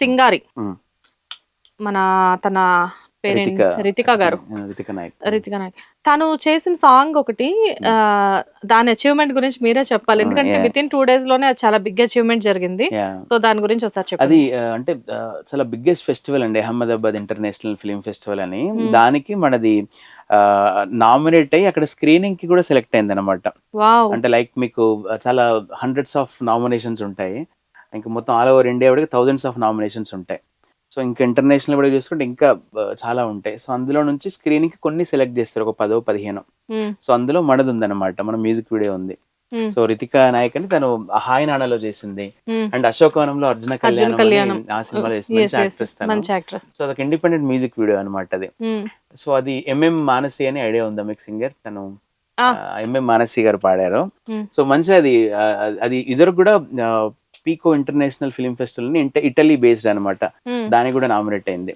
సింగారి. మన తన పేరేంటి రితిక. గారు. రితిక నాయక్. రితిక నాయక్. తను చేసిన సాంగ్ ఒకటి ఆ, దాని అచీవ్మెంట్ గురించి మీరే చెప్పాలి. ఎందుకంటే. విత్ ఇన్ టూ డేస్లోనే చాలా బిగ్ అచీవ్మెంట్ జరిగింది. సో దాని గురించి ఒకసారి చెప్పండి. అది అంటే చాలా బిగ్గెస్ట్ ఫెస్టివల్ అండి అహ్మదాబాద్ ఇంటర్నేషనల్ ఫిలిం ఫెస్టివల్ అని. దానికి మనది నామినేట్ అయ్యి అక్కడ స్క్రీనింగ్కి కూడా సెలెక్ట్ అయింది అనమాట వావ్. అంటే లైక్ మీకు చాలా హండ్రెడ్స్ ఆఫ్ నామినేషన్స్ ఉంటాయి. ఇంకా మొత్తం ఆల్ ఓవర్ ఇండియా కూడా థౌజండ్స్ ఆఫ్ నామినేషన్స్ ఉంటాయి. సో ఇంకా ఇంటర్నేషనల్ కూడా చూసుకుంటే ఇంకా చాలా ఉంటాయి. సో అందులో నుంచి స్క్రీనింగ్కి కొన్ని సెలెక్ట్ చేస్తారు ఒక పదో పదిహేను. సో అందులో మనది ఉందన్నమాట మన మ్యూజిక్ వీడియో ఉంది. సో రితిక నాయక్ అని తను హాయ్ నాడలో చేసింది. అండ్ అశోకవనంలో అర్జున కళ్యాణం. ఆ సినిమాలో చేసింది యాక్ట్రెస్ సో అదొక ఇండిపెండెంట్ మ్యూజిక్ వీడియో అనమాట అది. సో అది ఎంఎం మానసి అని ఐడియా ఉందా మీకు సింగర్. తను. ఎంఎం మానసి గారు పాడారు. సో మంచి అది అది ఇద్దరు కూడా పీకో ఇంటర్నేషనల్ ఫిలిం ఫెస్టివల్ని ఇంట- ఇటలీ బేస్డ్ అనమాట. దానికి కూడా నామినేట్ అయింది.